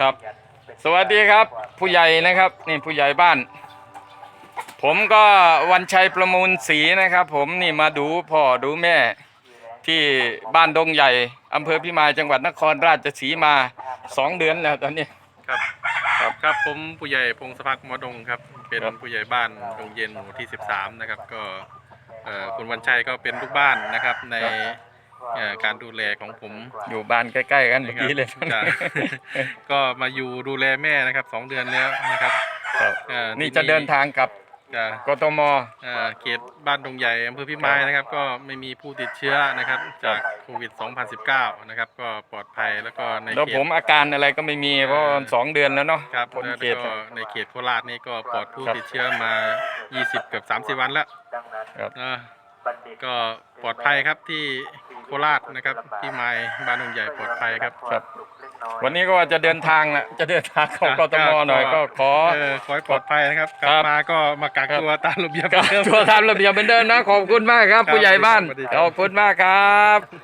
ครับ สวัสดีครับ ผู้ใหญ่นะครับนี่ผู้ใหญ่บ้าน ผมก็วันชัยประมูลศรีนะครับ ผมนี่มาดูพ่อดูแม่ที่บ้านดงใหญ่อำเภอพิมายจังหวัดนครราชสีมาสองเดือนแล้วตอนนี้ ครับ ครับครับผมผู้ใหญ่พงศพักดิ์มอดงครับ เป็นครับผู้ใหญ่บ้านดงเย็นหมู่ที่ 13 นะครับ ก็เอ่อคุณวันชัยก็เป็นลูกบ้านนะครับในเอ่อการดูแลของผมอยู่บ้านใกล้ๆกันเมื่อกี้เลยจ้ะ ก็มาอยู่ดูแลแม่นะครับสองเดือนแล้วนะครับครับเอ่อนี่จะเดินทางกลับจะกทมเอ่อเขตบ้านดงใหญ่อำเภอพิมายนะครับ ก็ไม่มีผู้ติดเชื้อนะครับ จากโควิด 2019 นะครับ ก็ปลอดภัยแล้วก็ในแล้วเขผต มอาการอะไรก็ไม่มีเพราะสองเดือนแล้วเนาะครับผลแล้วเขตก็ในเขตโคราชนี่ก็ปลอดผู้ครับติดเชื้อมา 20 เกือบ 30 วันแล้วครับ นะก็ปลอดภัยครับที่โคราชนะครับที่ไม้บ้านดงใหญ่ปลอดภัยครับครับ วันนี้ก็ว่าจะเดินทางละจะเดินทางเข้ากทมหน่อยก็ขอเออขอให้ปลอดภัยนะครับกลัครับบมาก็มากักครับตัวตามระเบียบครับเดิมตัวทำระเบียบเหมือนเดิมนะขอบคุณมากครับครับผู้ใหญ่บ้านสวัสดีครับขอบคุณมากครับ